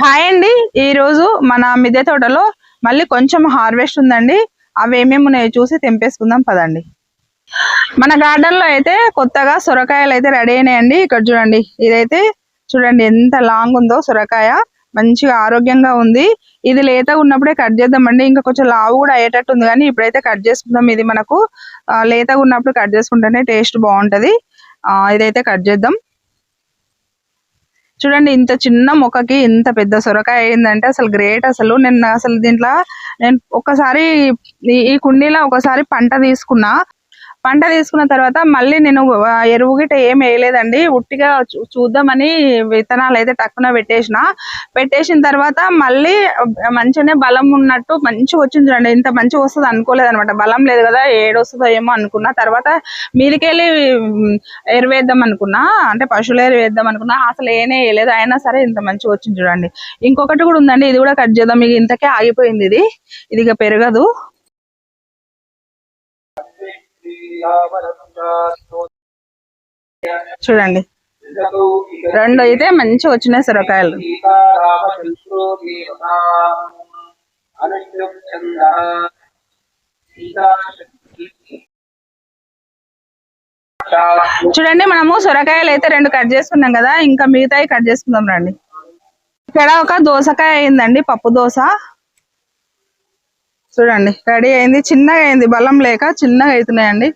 Hi అండి. ఈ రోజు మన మిద్దె తోటలో మళ్ళీ కొంచెం హార్వెస్ట్ ఉందండి. అవి ఏమేమి ఉన్నాయో చూసి తెంపేసుకుందాం పదండి. మన గార్డెన్లో అయితే కొత్తగా సొరకాయలు అయితే రెడీ అయినాయండి. ఇక్కడ చూడండి ఇదైతే చూడండి ఎంత లాంగ్ ఉందో సొరకాయ. మంచిగా ఆరోగ్యంగా ఉంది. ఇది లేత ఉన్నప్పుడే కట్ చేద్దామండి. ఇంకా కొంచెం లావు కూడా అయ్యేటట్టు ఉంది కానీ ఇప్పుడైతే కట్ చేసుకుందాం. ఇది మనకు లేతగా ఉన్నప్పుడు కట్ చేసుకుంటేనే టేస్ట్ బాగుంటది. ఆ, ఇదైతే కట్ చేద్దాం. చూడండి ఇంత చిన్న మొక్కకి ఇంత పెద్ద సొరకాయ అయిందంటే అసలు గ్రేట్ అసలు. నేను అసలు దీంట్లో నేను ఒకసారి ఈ- ఈ కుండీలో ఒకసారి పంట తీసుకున్నా. పంట తీసుకున్న తర్వాత మళ్ళీ నేను ఎరువు గిట్ట ఏం వేయలేదండి. ఉట్టిగా చూద్దామని విత్తనాలు అయితే టక్కున పెట్టేసిన. పెట్టేసిన తర్వాత మళ్ళీ మంచిగానే బలం ఉన్నట్టు మంచిగా వచ్చింది చూడండి. ఇంత మంచిగా వస్తుంది అనుకోలేదు అనమాట బలం లేదు కదా ఏడొస్తుందో ఏమో అనుకున్నా. తర్వాత మీదికెళ్ళి ఎరువేద్దాం అనుకున్నా. అంటే పశువులు ఎరువేద్దాం అనుకున్నా. అసలు ఏనే వేయలేదు. అయినా సరే ఇంత మంచిగా వచ్చింది చూడండి. ఇంకొకటి కూడా ఉందండి. ఇది కూడా కట్ చేద్దాం. ఇక ఇంతకే ఆగిపోయింది ఇది. ఇది ఇక పెరగదు. చూడండి. రెండు అయితే మంచిగా వచ్చినాయి సొరకాయలు. చూడండి మనము సొరకాయలు అయితే రెండు కట్ చేసుకున్నాం కదా ఇంకా మిగతాయి కట్ చేసుకుందాం రండి. ఇక్కడ ఒక దోసకాయ అయిందండి పప్పు దోస. చూడండి రెడీ అయింది చిన్నగా అయింది బలం లేక చిన్నగా అవుతున్నాయండి.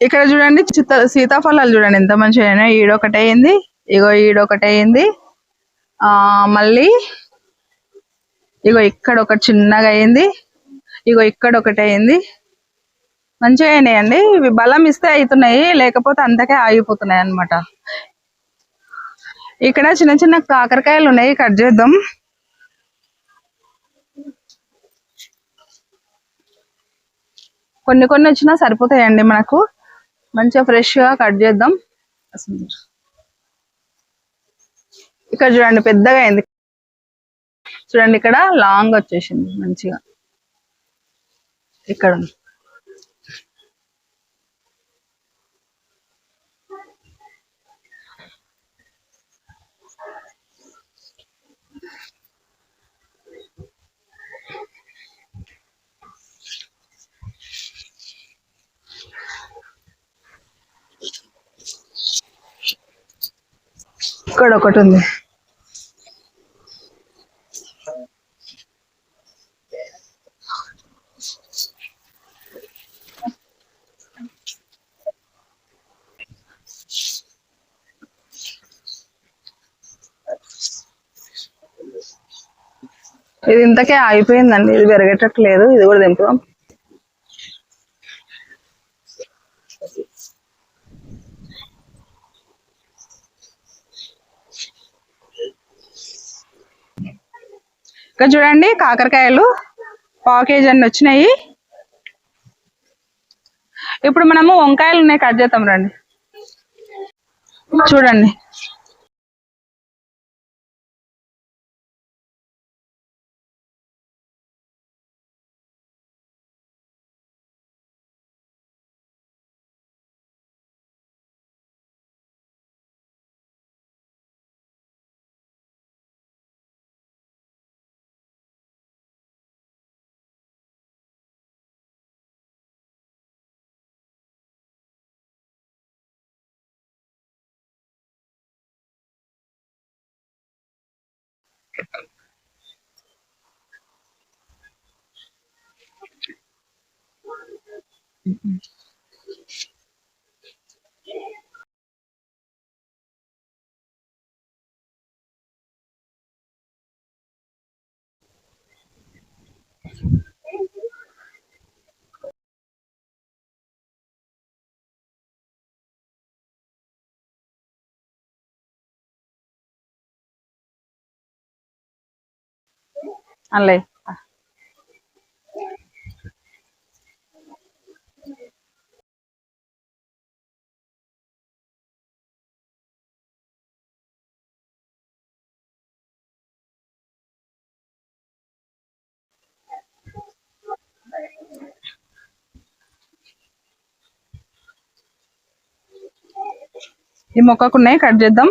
ఇక్కడ చూడండి చిత్త సీతాఫలాలు చూడండి ఎంత మంచిగా అయినాయి. ఈడొకటి అయింది ఇగో ఈడొకటి అయింది ఆ మళ్ళీ ఇగో ఇక్కడ ఒకటి చిన్నగా అయింది ఇగో ఇక్కడ ఒకటి అయింది మంచిగా అయినాయండి. ఇవి బలం ఇస్తే అవుతున్నాయి లేకపోతే అంతకే ఆగిపోతున్నాయి అన్నమాట. ఇక్కడ చిన్న చిన్న కాకరకాయలు ఉన్నాయి కట్ చేద్దాం. కొన్ని కొన్ని వచ్చినా సరిపోతాయండి మనకు. మంచిగా ఫ్రెష్గా కట్ చేద్దాం. ఇక్కడ చూడండి పెద్దగా అయింది. చూడండి ఇక్కడ లాంగ్ వచ్చేసింది మంచిగా. ఇక్కడ ఉంది. ఇక్కడ ఒకటి ఉంది. ఇది ఇంతకే ఆగిపోయిందండి. ఇది పెరగేటట్లేదు ఇది కూడా దింపుదాం. ఇక్కడ చూడండి కాకరకాయలు పావు కేజీ అన్ని వచ్చినాయి. ఇప్పుడు మనము వంకాయలు ఉన్నాయి కట్ చేద్దాం రండి. చూడండి. うんうん。అల్లే ఈ మొక్కకున్నాయి కట్ చేద్దాం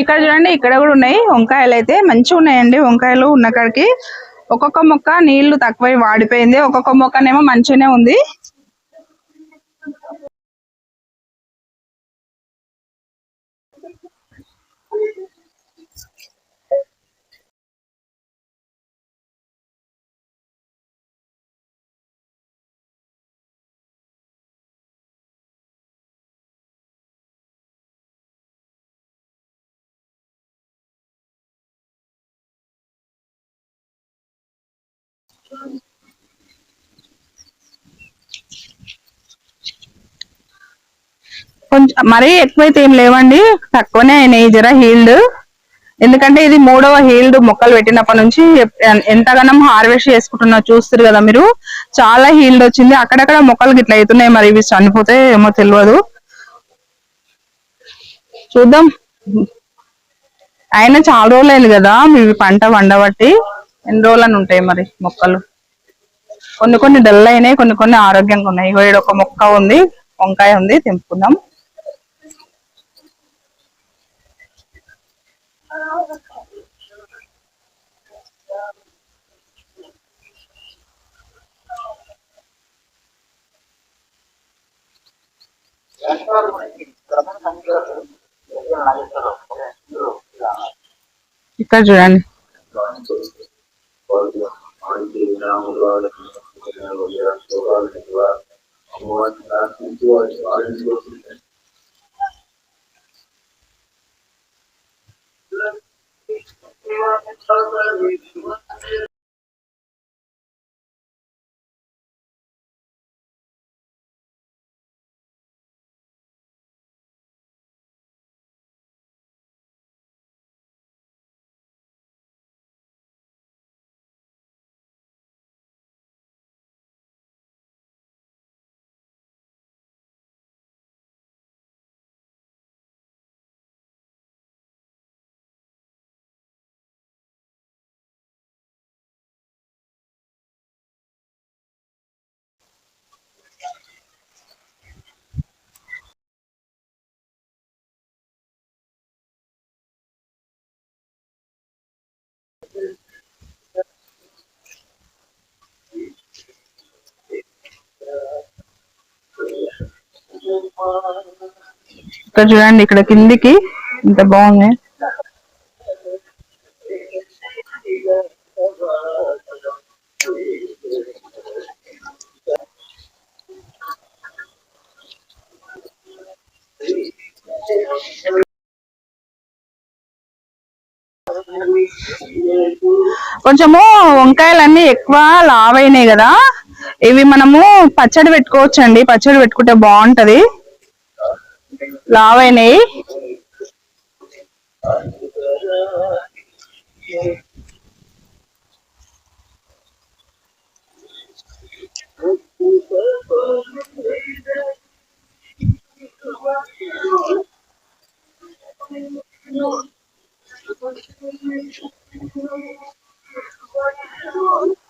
ఇక్కడ చూడండి ఇక్కడ కూడా ఉన్నాయి. వంకాయలు అయితే మంచిగా ఉన్నాయండి. వంకాయలు ఉన్న కాడికి ఒక్కొక్క మొక్క నీళ్ళు తక్కువై వాడిపోయింది. ఒక్కొక్క మొక్కనేమో మంచిగానే ఉంది. కొంచెం మరీ ఎక్కువైతే ఏం లేవండి. తక్కువనే అయినాయి. జర హీల్డ్. ఎందుకంటే ఇది మూడవ హీల్డ్ మొక్కలు పెట్టినప్పటి నుంచి ఎంతగానో హార్వెస్ట్ చేసుకుంటున్నా చూస్తారు కదా మీరు. చాలా హీల్డ్ వచ్చింది. అక్కడక్కడ మొక్కలు గిట్ల అవుతున్నాయి మరి ఇవి చనిపోతే ఏమో తెలియదు చూద్దాం. అయినా చాలా రోజులు అయింది కదా. ఇవి పంట వండబట్టి ఎన్ని రోజులని ఉంటాయి మరి మొక్కలు? కొన్ని కొన్ని డల్ అయినాయి కొన్ని కొన్ని ఆరోగ్యంగా ఉన్నాయి. ఇగో ఒక మొక్క ఉంది వంకాయ ఉంది తెంపుకుందాం. ఇక్కడ చూడండి. Warga Mandi Namulan Dengan ఇక్కడ చూడండి ఇక్కడ కిందికి ఇంత బాగుంది. కొంచెము వంకాయలన్నీ ఎక్కువ లావైనాయి కదా. ఇవి మనము పచ్చడి పెట్టుకోవచ్చండి. పచ్చడి పెట్టుకుంటే బాగుంటది. లావైనాయి. మిల్లీ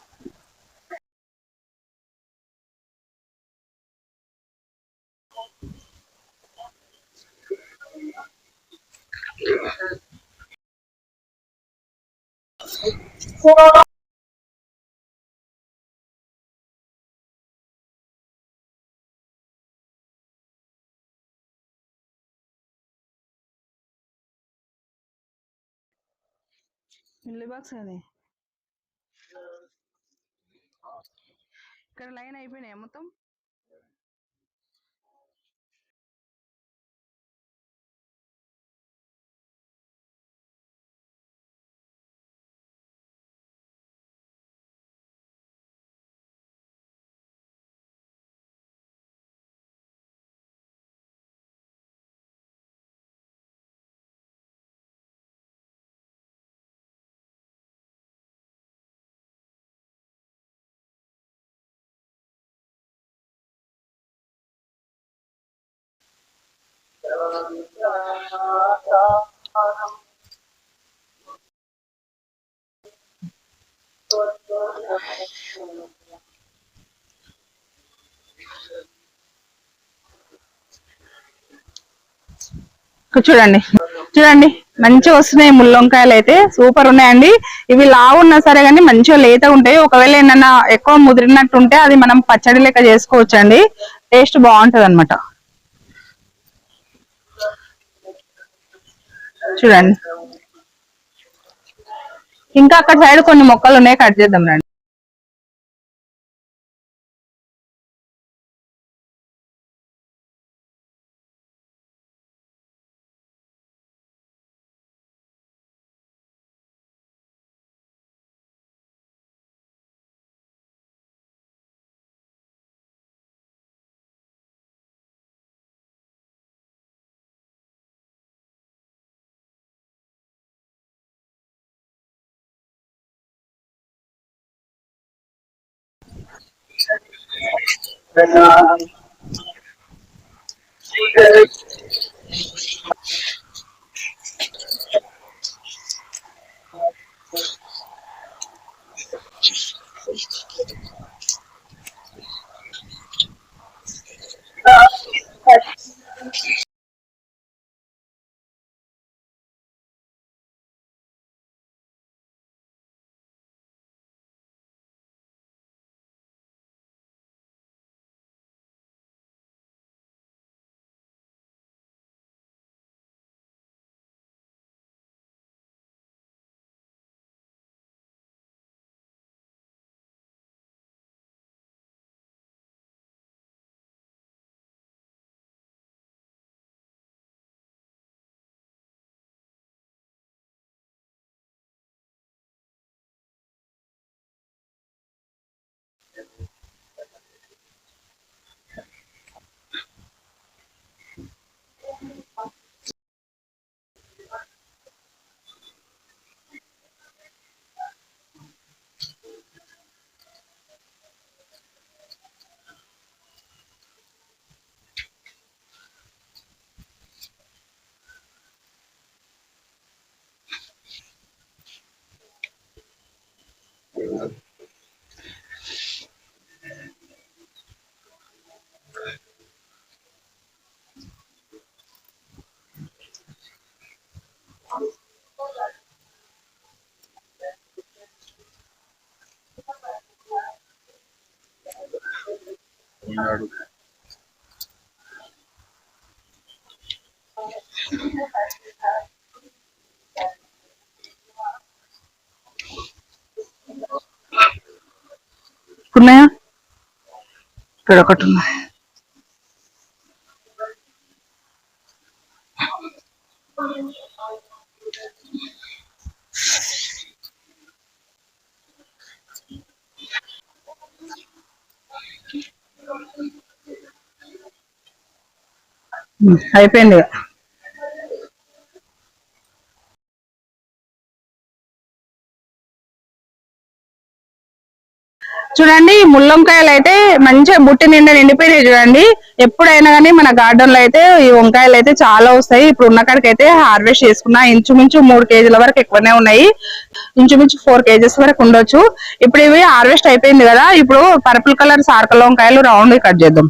బాక్స్ అది ఇక్కడ లైన్ అయిపోయినాయి మొత్తం చూడండి. చూడండి. మంచిగా వస్తున్నాయి ముల్లొంకాయలు అయితే. సూపర్ ఉన్నాయండి. ఇవి లావు ఉన్నా సరే కానీ మంచిగా లేత ఉంటాయి. ఒకవేళ ఏమన్నా ఎక్కువ ముదిరినట్టు ఉంటే అది మనం పచ్చడి లెక్క చేసుకోవచ్చు అండి టేస్ట్ బాగుంటది అనమాట చూడండి. ఇంకా అక్కడ సైడ్ కొన్ని మొక్కలు ఉన్నాయి కట్ చేద్దాం రండి. Thank you. ఈనాడు ఉన్నాయా ఇక్కడ ఒకటి ఉన్నాయి అయిపోయింది చూడండి ముల్లంకాయలు అయితే మంచిగా బుట్టి నిండా నిండిపోయినాయి చూడండి. ఎప్పుడైనా కానీ మన గార్డెన్లో అయితే ఈ వంకాయలు అయితే చాలా వస్తాయి. ఇప్పుడు ఉన్న కాడికి అయితే హార్వెస్ట్ చేసుకున్నా ఇంచుమించు మూడు కేజీల వరకు ఎక్కువనే ఉన్నాయి. ఇంచుమించు ఫోర్ కేజెస్ వరకు ఉండొచ్చు. ఇప్పుడు ఇవి హార్వెస్ట్ అయిపోయింది కదా ఇప్పుడు పర్పుల్ కలర్ సార్కల్ వంకాయలు రౌండ్ కట్ చేద్దాం.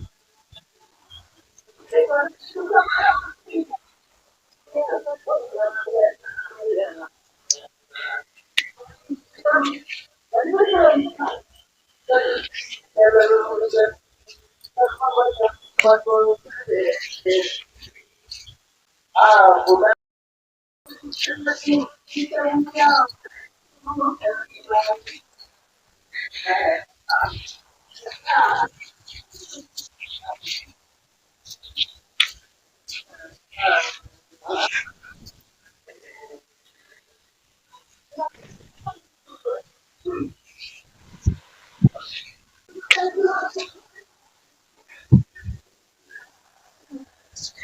Uh,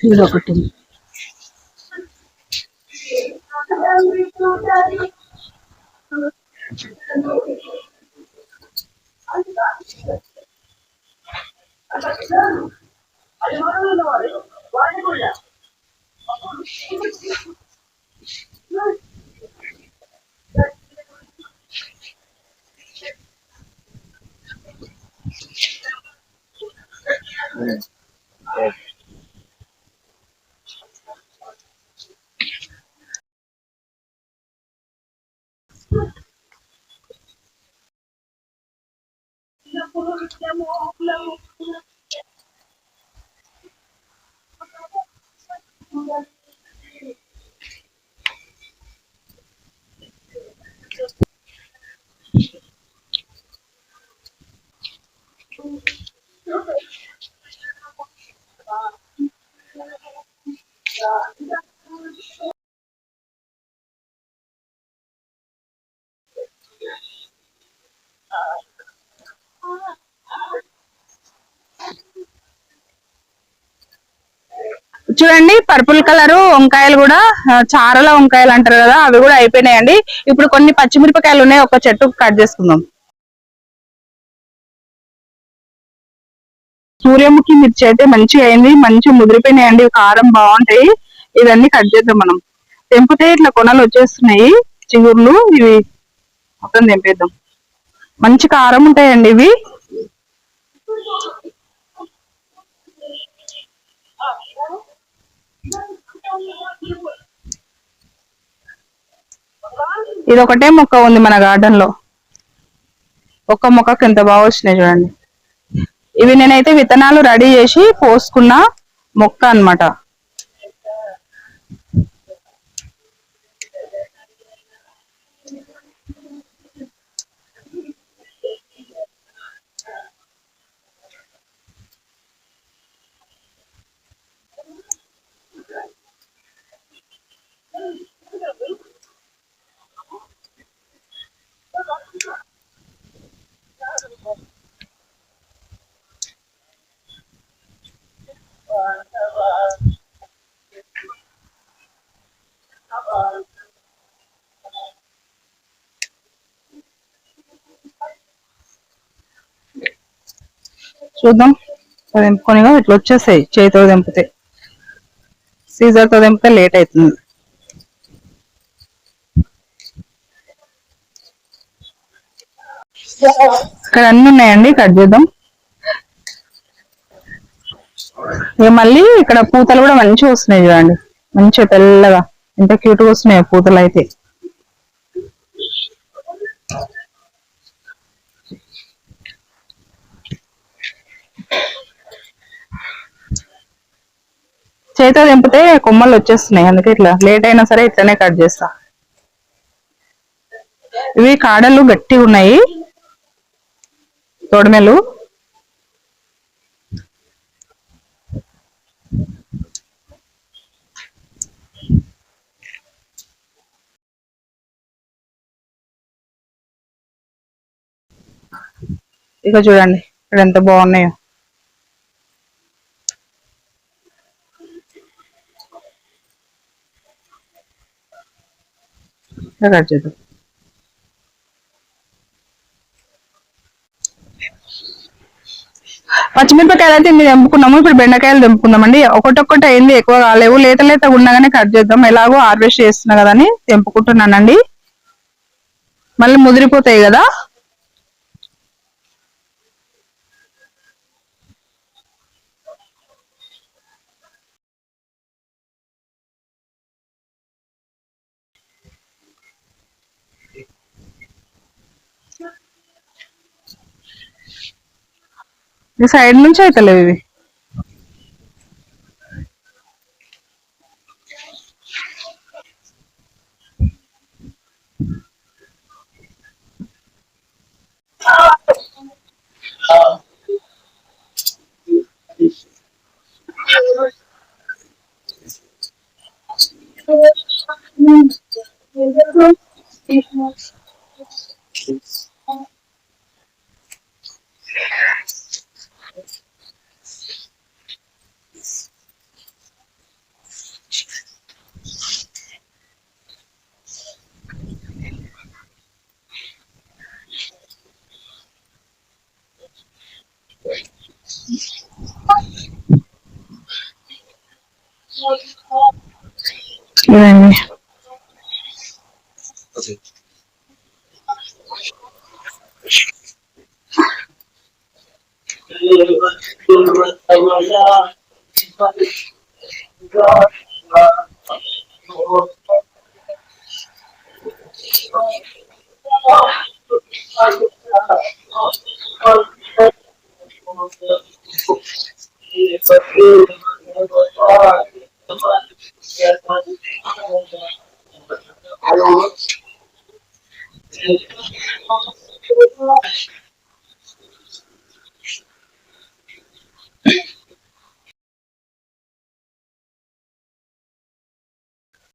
ఇదొకటి Thank you. Amen. చూడండి పర్పుల్ కలర్ వంకాయలు కూడా చారల వంకాయలు అంటారు కదా అవి కూడా అయిపోయినాయండి. ఇప్పుడు కొన్ని పచ్చిమిరపకాయలు ఉన్నాయి ఒక చెట్టు కట్ చేసుకుందాం. సూర్యముఖి మిర్చి అయితే మంచిగా అయింది మంచిగా ముదిరిపోయినాయండి కారం బాగుంటాయి. ఇవన్నీ కట్ చేద్దాం మనం. తెంపితే ఇట్లా కొనలు వచ్చేస్తున్నాయి చిగుర్లు ఇవి మొత్తం తెంపేద్దాం. మంచి కారం ఉంటాయండి ఇవి. ఇది ఒకటే మొక్క ఉంది మన గార్డెన్లో ఒక్క మొక్కకు ఎంత బాగా వచ్చినాయి చూడండి. ఇవి నేనైతే విత్తనాలు రెడీ చేసి పోసుకున్న మొక్క అన్నమాట. చూద్దాం. అది తెంపుకొని ఇట్లా వచ్చేసాయి. చేతితో తెంపితే. సీజర్తో దింపితే తెంపితే లేట్ అవుతుంది. ఇక్కడ అన్ని ఉన్నాయండి. కట్ చేద్దాం. ఇక మళ్ళీ ఇక్కడ పూతలు కూడా మంచిగా వస్తున్నాయి చూడండి. మంచిగా తెల్లగా. ఎంత క్యూట్గా వస్తున్నాయి పూతలు అయితే. చేతితో తెంపితే కొమ్మలు వచ్చేస్తున్నాయి. అందుకే ఇట్లా లేట్ అయినా సరే ఇట్లనే కట్ చేస్తా. ఇవి కాడలు గట్టిగా ఉన్నాయి. తోడమెలు. ఇక చూడండి ఇక్కడ ఎంత బాగున్నాయో. ఇలా కట్ చేద్దాం పచ్చిమిరపకాయలు అయితే ఇన్ని తెంపుకున్నాము. ఇప్పుడు బెండకాయలు తెంపుకుందామండి. ఒకటొక్కటి అయింది ఎక్కువ కాలేవు. లేత లేత ఉండగానే కట్ చేద్దాం. ఎలాగో హార్వెస్ట్ చేస్తున్నా కదా అని తెంపుకుంటున్నానండి. మళ్ళీ ముదిరిపోతాయి కదా. సైడ్ నుంచి అవుతలేవు ఇవి. చూడండి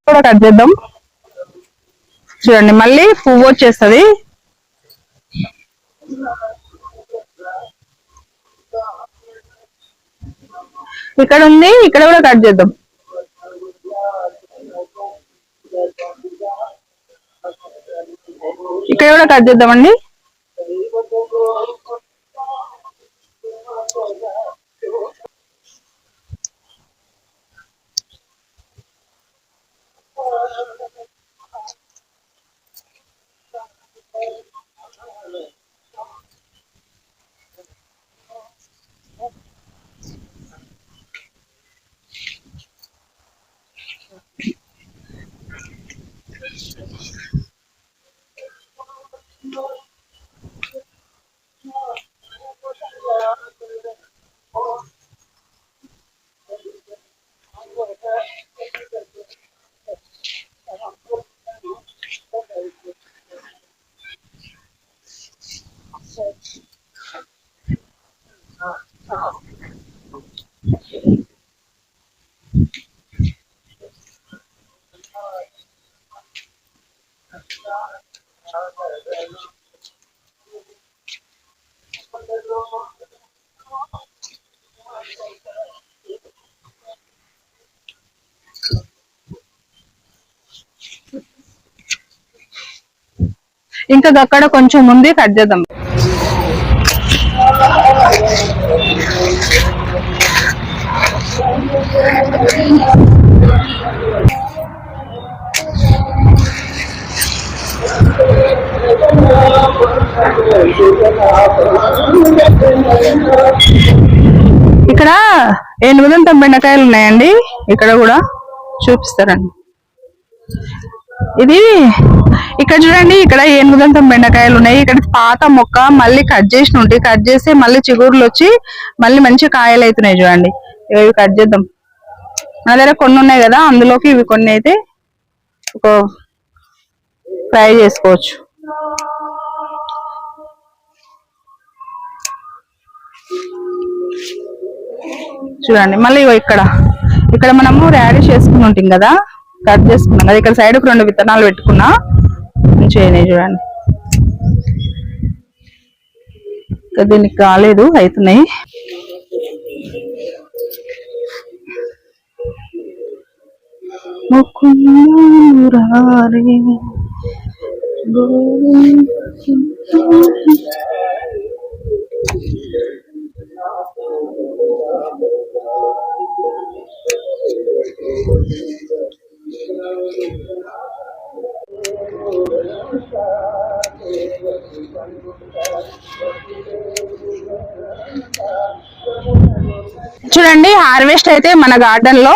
కూడా కట్ చేద్దాం. చూడండి మళ్ళీ పువ్వు వచ్చేస్తుంది. ఇక్కడ ఉంది ఇక్కడ కూడా కట్ చేద్దాం. ఇక్కడ కూడా కట్ చేద్దామండి. ఇంకా అక్కడ కొంచెం ఉంది కట్ చేద్దాం. ఇక్కడ ఎనిమిది వందల బెండకాయలు ఉన్నాయండి. ఇక్కడ కూడా చూపిస్తారండి. ఇది ఇక్కడ చూడండి ఇక్కడ ఎనిమిది బెండకాయలు ఉన్నాయి. ఇక్కడ పాత మొక్క మళ్ళీ కట్ చేసి ఉంటాయి కట్ చేసి మళ్ళీ చిగురులు వచ్చి మళ్ళీ మంచి కాయలు అవుతున్నాయి చూడండి. ఇవి కట్ చేద్దాం. నా దగ్గర కొన్ని ఉన్నాయి కదా అందులోకి ఇవి కొన్ని అయితే ఒక ఫ్రై చేసుకోవచ్చు. చూడండి మళ్ళీ ఇక్కడ. ఇక్కడ మనము ర్యాడిష్ చేసుకుని ఉంటాం కదా కట్ చేసుకున్నాం కదా. ఇక్కడ సైడ్ రెండు విత్తనాలు పెట్టుకున్నా. మంచిగా అయినాయి చూడండి ఇంకా దీనికి కాలేదు అవుతున్నాయి Thank you. చూడండి హార్వెస్ట్ అయితే మన గార్డెన్లో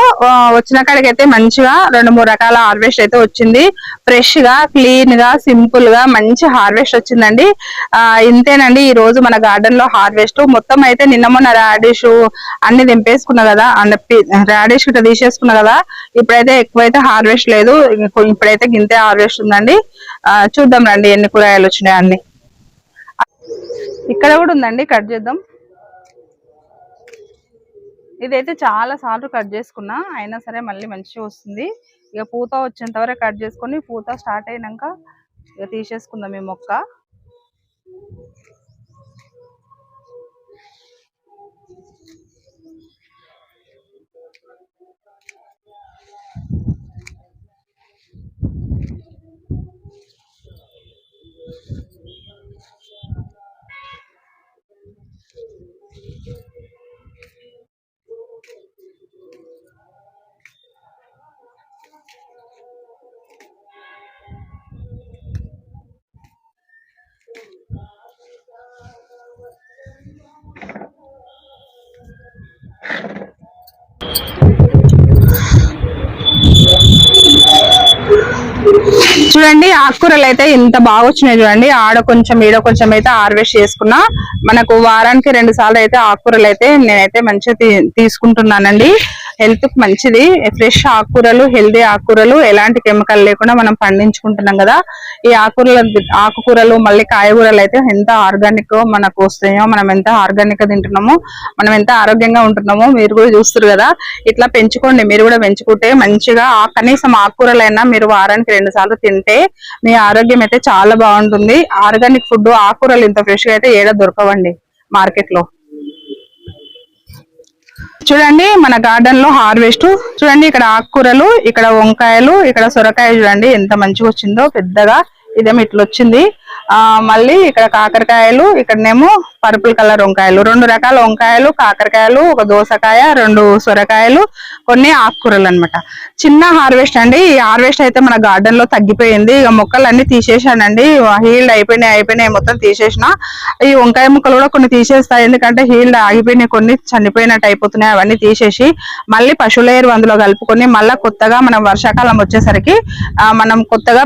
వచ్చిన కాడికి అయితే మంచిగా రెండు మూడు రకాల హార్వెస్ట్ అయితే వచ్చింది. ఫ్రెష్గా క్లీన్గా సింపుల్గా మంచి హార్వెస్ట్ వచ్చిందండి. ఆ ఇంతేనండి ఈ రోజు మన గార్డెన్లో హార్వెస్ట్. మొత్తం అయితే నిన్న మొన్న రాడిష్ అన్ని దింపేసుకున్నా కదా రాడిష్ ఇట్లా తీసేసుకున్నా కదా ఇప్పుడైతే ఎక్కువైతే హార్వెస్ట్ లేదు. ఇంకో- ఇప్పుడైతే గింతే హార్వెస్ట్ ఉందండి. ఆ, చూద్దాం రండి ఎన్ని కూరగాయలు వచ్చినాయి అన్ని. ఇక్కడ కూడా ఉందండి కట్ చేద్దాం. ఇదైతే చాలా సార్లు కట్ చేసుకున్నా అయినా సరే మళ్ళీ మంచిగా వస్తుంది. ఇక పూత వచ్చేంత వరకు కట్ చేసుకొని పూత స్టార్ట్ అయినాక ఇక తీసేసుకుందాం ఈ మొక్క. చూడండి ఆకుకూరలు అయితే ఇంత బాగా వచ్చినాయి చూడండి. ఆడ కొంచెం ఈడ కొంచెం అయితే హార్వెస్ట్ చేసుకున్నా. మనకు వారానికి రెండు సార్లు అయితే ఆకుకూరలు అయితే నేనైతే మంచిగా తీసుకుంటున్నానండి. హెల్త్కి మంచిది. ఫ్రెష్ ఆకుకూరలు హెల్దీ ఆకుకూరలు ఎలాంటి కెమికల్ లేకుండా మనం పండించుకుంటున్నాం కదా. ఈ ఆకుకూరల ఆకుకూరలు మళ్ళీ కాయగూరలు అయితే ఎంత ఆర్గానిక్ మనకు వస్తాయో మనం ఎంత ఆర్గానిక్ తింటున్నామో మనం ఎంత ఆరోగ్యంగా ఉంటున్నామో మీరు కూడా చూస్తారు కదా. ఇట్లా పెంచుకోండి. మీరు కూడా పెంచుకుంటే మంచిగా కనీసం ఆకుకూరలైనా మీరు వారానికి రెండు సార్లు తింటే మీ ఆరోగ్యం అయితే చాలా బాగుంటుంది. ఆర్గానిక్ ఫుడ్ ఆకుకూరలు ఇంత ఫ్రెష్గా అయితే ఏడ దొరకవండి మార్కెట్లో చూడండి మన గార్డెన్లో హార్వెస్ట్. చూడండి ఇక్కడ ఆకుకూరలు ఇక్కడ వంకాయలు ఇక్కడ సొరకాయ చూడండి ఎంత మంచిగా వచ్చిందో పెద్దగా ఇదేమో ఇట్లా వచ్చింది. మళ్ళీ ఇక్కడ కాకరకాయలు ఇక్కడనేమో పర్పుల్ కలర్ వంకాయలు. రెండు రకాల వంకాయలు కాకరకాయలు ఒక దోసకాయ రెండు సొరకాయలు కొన్ని ఆకుకూరలు అన్నమాట. చిన్న హార్వెస్ట్ అండి. ఈ హార్వెస్ట్ అయితే మన గార్డెన్లో తగ్గిపోయింది. ఇక మొక్కలు అన్ని తీసేసానండి హీల్డ్ అయిపోయినాయి అయిపోయినాయి మొత్తం తీసేసిన. ఈ వంకాయ ముక్కలు కూడా కొన్ని తీసేస్తాయి ఎందుకంటే హీల్డ్ ఆగిపోయినాయి కొన్ని చనిపోయినట్టు అయిపోతున్నాయి. అవన్నీ తీసేసి మళ్ళీ పశువుల ఎరువు అందులో కలుపుకొని మళ్ళీ కొత్తగా మనం వర్షాకాలం వచ్చేసరికి మనం కొత్తగా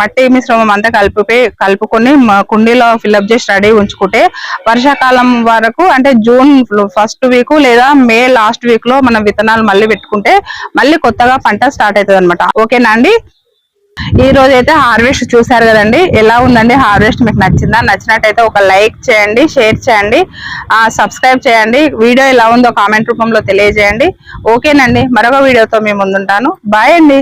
మట్టి మిశ్రమం అంతా కలిపి కలుపు కలుపుకొని కుండీలో ఫిల్అప్ చేసి రెడీ ఉంచుకుంటే వర్షాకాలం వరకు అంటే జూన్ ఫస్ట్ వీక్ లేదా మే లాస్ట్ వీక్లో మనం విత్తనాలు మళ్ళీ పెట్టుకుంటే మళ్ళీ కొత్తగా పంట స్టార్ట్ అవుతుంది అనమాట ఓకేనా అండి? ఈ రోజు అయితే హార్వెస్ట్ చూసారు కదండి? ఎలా ఉందండి హార్వెస్ట్ మీకు నచ్చిందా? నచ్చినట్టయితే ఒక లైక్ చేయండి షేర్ చేయండి సబ్స్క్రైబ్ చేయండి. వీడియో ఎలా ఉందో కామెంట్ రూపంలో తెలియజేయండి. ఓకేనండి మరొక వీడియోతో మేము ముందుంటాను. బాయ్ అండి.